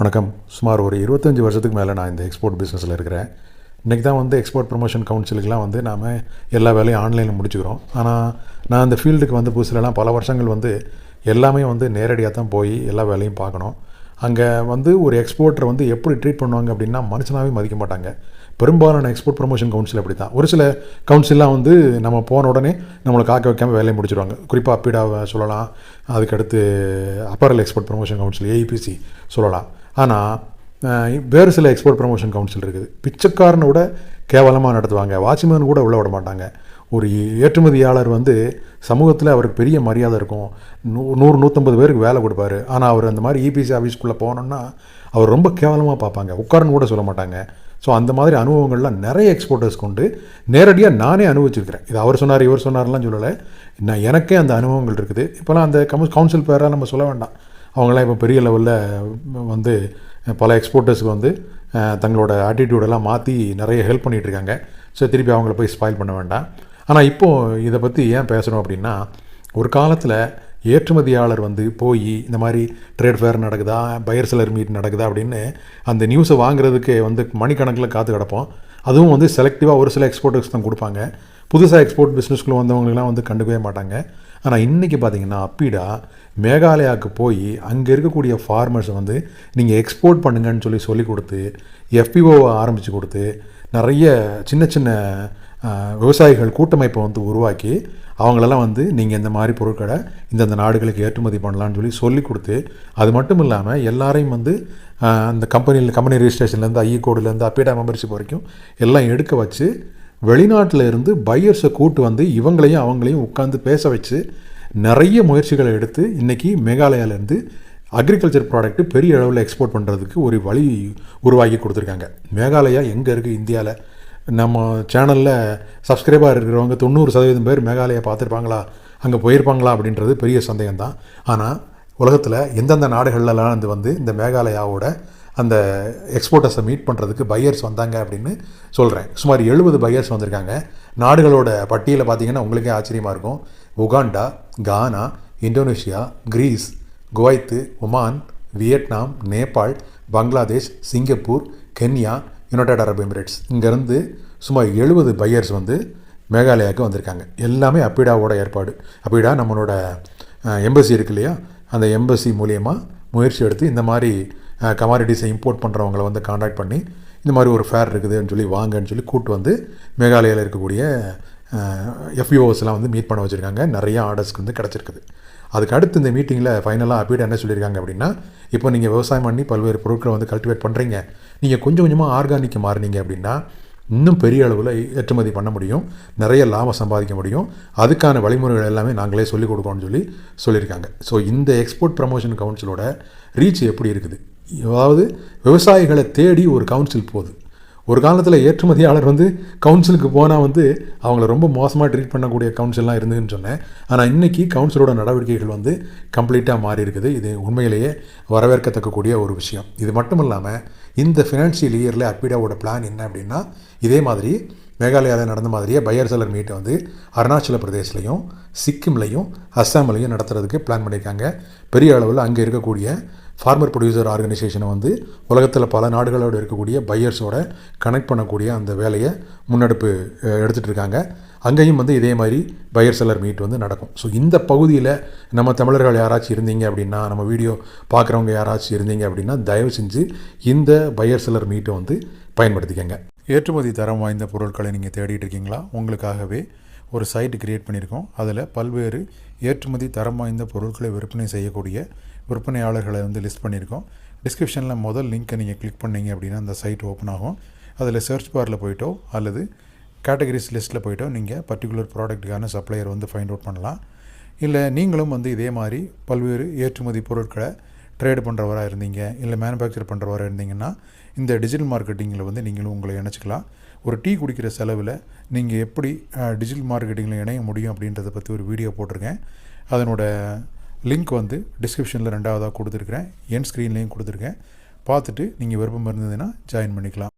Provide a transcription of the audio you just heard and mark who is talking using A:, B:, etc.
A: வணக்கம். சுமார் ஒரு இருபத்தஞ்சி வருஷத்துக்கு மேலே நான் இந்த எக்ஸ்போர்ட் பிஸ்னஸில் இருக்கிறேன். இன்றைக்கி தான் வந்து எக்ஸ்போர்ட் ப்ரொமோஷன் கவுன்சிலுக்கெலாம் வந்து நாம் எல்லா வேலையும் ஆன்லைனில் முடிச்சுக்கிறோம். ஆனால் நான் அந்த ஃபீல்டுக்கு வந்து புதுசுலலாம் பல வருஷங்கள் வந்து எல்லாமே வந்து நேரடியாக தான் போய் எல்லா வேலையும் பார்க்கணும். அங்கே வந்து ஒரு எக்ஸ்போர்ட்டரை வந்து எப்படி ட்ரீட் பண்ணுவாங்க அப்படின்னா மனுஷனாகவே மதிக்க மாட்டாங்க. பெரும்பாலான எக்ஸ்போர்ட் ப்ரொமோஷன் கவுன்சில் அப்படி தான் ஒரு சில கவுன்சிலாம் வந்து நம்ம போன உடனே நம்மளை காக்க வைக்காமல் வேலையை முடிச்சிடுவாங்க குறிப்பாக அப்பீடாவை சொல்லலாம். அதுக்கடுத்து apparel export promotion council AEPC சொல்லலாம். ஆனால் வேறு சில எக்ஸ்போர்ட் ப்ரமோஷன் கவுன்சில் இருக்குது. பிச்சைக்காரனை விட கேவலமாக நடத்துவாங்க. வாட்ச்மேன் கூட உள்ள விட மாட்டாங்க. ஒரு ஏற்றுமதியாளர் வந்து சமூகத்தில் அவருக்கு பெரிய மரியாதை இருக்கும். நூ நூறு நூற்றம்பது பேருக்கு வேலை கொடுப்பாரு. ஆனால் அவர் அந்த மாதிரி இபிசி ஆஃபீஸ்க்குள்ளே போனோன்னா அவர் ரொம்ப கேவலமாக பார்ப்பாங்க. உட்காரன்னு கூட சொல்ல மாட்டாங்க. ஸோ அந்த மாதிரி அனுபவங்கள்லாம் நிறைய எக்ஸ்போர்ட்டர்ஸ் கொண்டு நேரடியாக நானே அனுபவிச்சிருக்கிறேன். இது அவர் சொன்னார் இவர் சொன்னார்லாம் சொல்லலை. நான் எனக்கே அந்த அனுபவங்கள் இருக்குது. இப்போலாம் அந்த கம கவுன்சில் பேராக நம்ம சொல்ல வேண்டாம். அவங்களாம் இப்போ பெரிய லெவலில் வந்து பல எக்ஸ்போர்ட்டர்ஸ்க்கு வந்து தங்களோட ஆட்டிடியூடெல்லாம் மாற்றி நிறைய ஹெல்ப் பண்ணிகிட்டு இருக்காங்க ஸோ திருப்பி அவங்கள போய் ஸ்பாயில் பண்ண வேண்டாம். ஆனால் இப்போது இதை பற்றி ஏன் பேசுகிறோம் அப்படின்னா ஒரு காலத்தில் ஏற்றுமதியாளர் வந்து போய் இந்த மாதிரி ட்ரேட் ஃபேர் நடக்குதா பயர் செலர் மீட் நடக்குதா அப்படின்னு அந்த நியூஸை வாங்குறதுக்கு வந்து மணிக்கணக்கில் காத்து கிடப்போம். அதுவும் வந்து செலக்டிவாக ஒரு சில எக்ஸ்போர்ட்டர்ஸ் தான் கொடுப்பாங்க. புதுசாக எக்ஸ்போர்ட் பிஸ்னஸ்க்குள்ளே வந்தவங்களுக்குலாம் வந்து கண்டுக்கவே மாட்டாங்க. ஆனால் இன்றைக்கி பார்த்தீங்கன்னா அப்பீடா மேகாலயாவுக்கு போய் அங்கே இருக்கக்கூடிய ஃபார்மர்ஸை வந்து நீங்கள் எக்ஸ்போர்ட் பண்ணுங்கன்னு சொல்லி சொல்லி கொடுத்து எஃபிஓவை ஆரம்பித்து கொடுத்து நிறைய சின்ன சின்ன விவசாயிகள் கூட்டமைப்பை வந்து உருவாக்கி அவங்களெல்லாம் வந்து நீங்கள் இந்த மாதிரி பொருட்களை இந்தந்த நாடுகளுக்கு ஏற்றுமதி பண்ணலான்னு சொல்லி சொல்லி கொடுத்து அது மட்டும் இல்லாமல் எல்லாரையும் வந்து அந்த கம்பெனியில் கம்பெனி ரிஜிஸ்ட்ரேஷன்லேருந்து ஐஇ கோடுலேருந்து அப்பீடா மெம்பர்ஷிப் வரைக்கும் எல்லாம் எடுக்க வச்சு வெளிநாட்டில் இருந்து பையர்ஸை கூட்டு வந்து இவங்களையும் அவங்களையும் உட்காந்து பேச வச்சு நிறைய முயற்சிகளை எடுத்து இன்றைக்கி மேகாலயாவிலேருந்து அக்ரிகல்ச்சர் ப்ராடக்ட்டு பெரிய அளவில் எக்ஸ்போர்ட் பண்ணுறதுக்கு ஒரு வழி உருவாக்கி கொடுத்துருக்காங்க. மேகாலயா எங்கே இருக்குது இந்தியாவில் நம்ம சேனலில் சப்ஸ்கிரைபர் இருக்கிறவங்க தொண்ணூறு சதவீதம் பேர் மேகாலயா பார்த்துருப்பாங்களா? அங்கே போயிருப்பாங்களா? அப்படின்றது பெரிய சந்தேகம் தான் ஆனால் உலகத்தில் எந்தெந்த நாடுகள்லாம் வந்து வந்து இந்த மேகாலயாவோட அந்த எக்ஸ்போர்ட்டர்ஸை மீட் பண்ணுறதுக்கு பையர்ஸ் வந்தாங்க அப்படின்னு சொல்கிறேன் சுமார் எழுபது பையர்ஸ் வந்திருக்காங்க. நாடுகளோட பட்டியலை பார்த்தீங்கன்னா உங்களுக்கே ஆச்சரியமாக இருக்கும். Uganda Ghana Indonesia Greece Kuwait Oman Vietnam Nepal Bangladesh Singapore Kenya United Arab Emirates. இங்கேருந்து சுமார் எழுபது பையர்ஸ் வந்து மேகாலயாவுக்கு வந்திருக்காங்க. எல்லாமே அப்பீடாவோட ஏற்பாடு. அப்பீடா நம்மளோட எம்பசி இருக்கு இல்லையா? அந்த எம்பசி மூலியமாக முயற்சி எடுத்து இந்த மாதிரி கமாடிட்டிஸை இம்போர்ட் பண்ணுறவங்கள வந்து காண்டாக்ட் பண்ணி இந்த மாதிரி ஒரு ஃபேர் இருக்குதுன்னு சொல்லி வாங்கன்னு சொல்லி கூட்டு வந்து மேகாலயாவில் இருக்கக்கூடிய எஃப்யூஓஸ்லாம் வந்து மீட் பண்ண வச்சுருக்காங்க. நிறைய ஆர்டர்ஸ்க்கு வந்து கிடச்சிருக்குது. அதுக்கு அடுத்து இந்த மீட்டிங்கில் ஃபைனலாக அப்பீட் என்ன சொல்லியிருக்காங்க அப்படின்னா இப்போ நீங்கள் விவசாயம் பண்ணி பல்வேறு பொருட்களை வந்து கல்டிவேட் பண்ணுறீங்க நீங்கள் கொஞ்சம் கொஞ்சமாக ஆர்கானிக் மாறினீங்க அப்படின்னா இன்னும் பெரிய அளவில் ஏற்றுமதி பண்ண முடியும். நிறைய லாபம் சம்பாதிக்க முடியும். அதுக்கான வழிமுறைகள் எல்லாமே நாங்களே சொல்லிக் கொடுக்கோன்னு சொல்லி சொல்லியிருக்காங்க. ஸோ இந்த எக்ஸ்போர்ட் ப்ரமோஷன் கவுன்சிலோட ரீச் எப்படி இருக்குது? அதாவது விவசாயிகளை தேடி ஒரு கவுன்சில் போகுது. ஒரு காலத்தில் ஏற்றுமதியாளர் வந்து கவுன்சிலுக்கு போனால் வந்து அவங்கள ரொம்ப மோசமாக ட்ரீட் பண்ணக்கூடிய கவுன்சில்லாம் இருந்ததுன்னு சொன்னேன். ஆனால் இன்றைக்கி கவுன்சிலோட நடவடிக்கைகள் வந்து கம்ப்ளீட்டாக மாறி இருக்குது. இது உண்மையிலேயே வரவேற்கத்தக்கக்கூடிய ஒரு விஷயம். இது மட்டும் இல்லாமல் இந்த ஃபினான்ஷியல் இயரில் அப்பீடாவோட பிளான் என்ன அப்படின்னா இதே மாதிரி மேகாலயாவில் நடந்த மாதிரியே பையர் செலர் மீட்டை வந்து அருணாச்சல பிரதேஷ்லையும் சிக்கிம்லையும் அஸ்ஸாம்லையும் நடத்துறதுக்கு பிளான் பண்ணியிருக்காங்க பெரிய அளவில் அங்கே இருக்கக்கூடிய ஃபார்மர் ப்ரொடியூசர் ஆர்கனைசேஷனை வந்து உலகத்தில் பல நாடுகளோடு இருக்கக்கூடிய பையர்ஸோட கனெக்ட் பண்ணக்கூடிய அந்த வேலையை முன்னெடுப்பு எடுத்துகிட்டு இருக்காங்க. அங்கேயும் வந்து இதே மாதிரி பையர் செல்லர் மீட் வந்து நடக்கும். ஸோ இந்த பகுதியில் நம்ம தமிழர்கள் யாராச்சும் இருந்தீங்க அப்படின்னா நம்ம வீடியோ பார்க்குறவங்க யாராச்சும் இருந்தீங்க அப்படின்னா தயவு செஞ்சு இந்த பையர் செல்லர் மீட்டை வந்து பயன்படுத்திக்கங்க. ஏற்றுமதி தரம் வாய்ந்த பொருட்களை நீங்கள் தேடிட்டு இருக்கீங்களா? உங்களுக்காகவே ஒரு சைட் கிரியேட் பண்ணியிருக்கோம். அதில் பல்வேறு ஏற்றுமதி தரம் வாய்ந்த பொருட்களை விற்பனை செய்யக்கூடிய விற்பனையாளர்களை வந்து லிஸ்ட் பண்ணியிருக்கோம். டிஸ்கிரிப்ஷனில் முதல் லிங்க்கை நீங்கள் கிளிக் பண்ணீங்க அப்படின்னா அந்த சைட் ஓப்பன் ஆகும். அதில் சர்ச் பாரில் போயிட்டோ அல்லது கேட்டகரிஸ் லிஸ்ட்டில் போயிட்டோ நீங்கள் பர்டிகுலர் ப்ராடக்ட்டுக்கான சப்ளையர் வந்து ஃபைண்ட் அவுட் பண்ணலாம். இல்லை நீங்களும் வந்து இதே மாதிரி பல்வேறு ஏற்றுமதி பொருட்களை ட்ரேட் பண்ணுறவராக இருந்தீங்க இல்லை மேனுஃபேக்சர் பண்ணுறவராக இருந்தீங்கன்னா இந்த டிஜிட்டல் மார்க்கெட்டிங்கில் வந்து நீங்களும் உங்களை இணைச்சிக்கலாம். ஒரு டீ குடிக்கிற செலவில் நீங்கள் எப்படி டிஜிட்டல் மார்க்கெட்டிங்கில் இணைய முடியும் அப்படின்றத பற்றி ஒரு வீடியோ போட்டிருக்கேன். அதனோட லிங்க் வந்து டிஸ்கிரிப்ஷனில் ரெண்டாவதாக கொடுத்துருக்குறேன். என் ஸ்க்ரீன்லேயும் கொடுத்துருக்கேன். பார்த்துட்டு நீங்கள் விருப்பம் இருந்ததுன்னா ஜாயின் பண்ணிக்கலாம்.